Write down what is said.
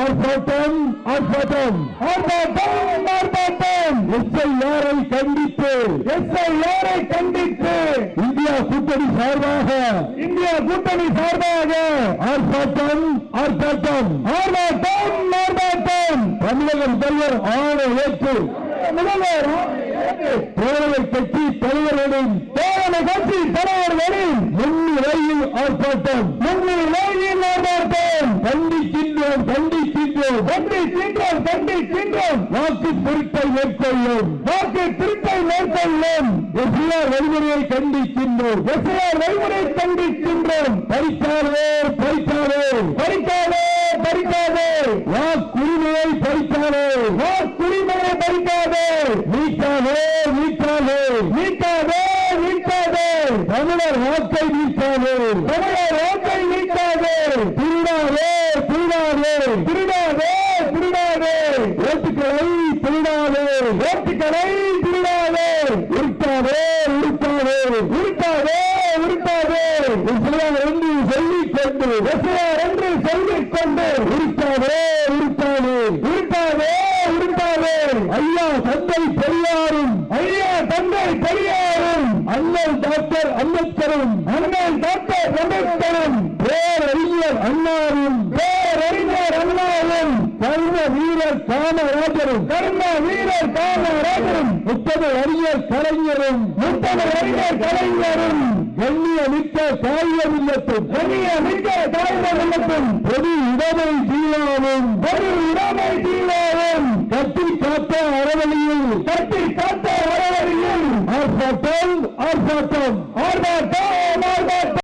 ஆர்ப்பாட்டம் ஆர்ப்பாட்டம். ஆர்ப்பாட்டம் ஆர்ப்பாட்டம். எஸ்ஐஆரை கண்டித்து. எஸ்ஐஆரை கண்டித்து. இந்தியா கூட்டணி சார்பாக. இந்தியா கூட்டணி சார்பாக. ஆர்ப்பாட்டம் ஆர்ப்பாட்டம். ஆர்ப்பாட்டம் ஆர்ப்பாட்டம். தமிழக முதல்வர் ஆணை ஏற்று. முதல்வர் தோழமை கட்சி தலைவர்களின் தோழமை கட்சி தலைவர்களின் முன்னிலையில் ஆர்ப்பாட்டம். முன்னிலையில் ஆர்ப்பாட்டம் கண்டிக்கின்றோம் கண்டிக்கின்றோம் கண்டிக்கின்றோம் கண்டிக்கின்றோம் வாக்கு திருட்டை மேற்கொள்ளும். வாக்கு திருட்டை மேற்கொள்ளும். எஸ்ஆர் வழிமுறையை கண்டிக்கின்றோம். எஸ்ஆர் வழிமுறையை கண்டிக்கின்றோம். பறிக்காதே பறிக்காதே பறிக்காதே பறிக்காதே வாக்குரிமையை பறிக்காதே. வாக்குரிமையை பறிக்காதே. நீக்காதே நீக்காதே நீக்காதே நீக்காதே தமிழர் வாக்கை நீக்காதே தமிழர் வாக்கை நீக்காதே திருடாதே திருடாதே. ஓட்டுக்களை திருடாதே ஓட்டுக்களை திருடாதே உருட்டாதே உருட்டாதே உருட்டாதே உருட்டாதே. இஸ்லாம் என்று சொல்லிக் கொண்டு இஸ்லாம் என்று சொல்லிக் கொண்டு உருட்டாதே உருட்டாதே உருட்டாதே உருட்டாதே. ஐயா தந்தை பெரியாரும் ஐயா தந்தை பெரியாரும் அண்ணல் டாக்டர் அம்பேத்கரும் அண்ணல் டாக்டர் அம்பேத்கரும். வீரர் காமராஜரும் கர்ம வீரர் காமராஜரும் முப்பது அறிஞர் கலைஞரும். முப்பது அறிஞர் கலைஞரும். கண்ணியமிக்க காவியம் இல்லத்தும் கண்ணியமிக்க காவியம் இல்லத்தும் பொது உடைமை ஜீவாவும் பொது உடைமை ஜீவாவும் கட்டி காத்த அறவழியில் கட்டி காத்த அறவழியில் ஆர்ப்பாட்டம். ஆர்ப்பாட்டம் ஆர்ப்பாட்டம்.